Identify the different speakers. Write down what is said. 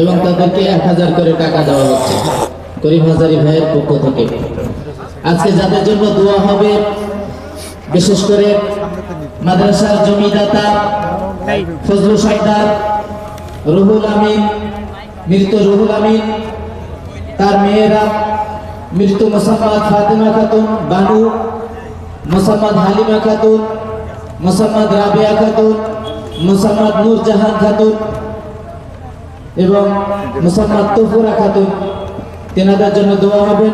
Speaker 1: এবং তাদেরকে এক হাজার করে টাকা দেওয়া হচ্ছে করিম হাজারি ভাইয়ের পক্ষ থেকে। আজকে যাদের জন্য দোয়া হবে, বিশেষ করে মাদ্রাসার জমিদাতা ফজলু সর্দার রুহুল আমিন, মৃত রুহুল আমিন, তার মেয়েরা, মৃত মোসাম্মদ ফাতেমা খাতুন, বানু, মোসাম্মদ হালিমা খাতুন মোসাম্মদ রাবিয়া খাতুন মোসাম্মদ নূরজাহান খাতুন এবং মুসাম্মদ তফুরা খাতুন। তেনাদের জন্য দোয়া হবে।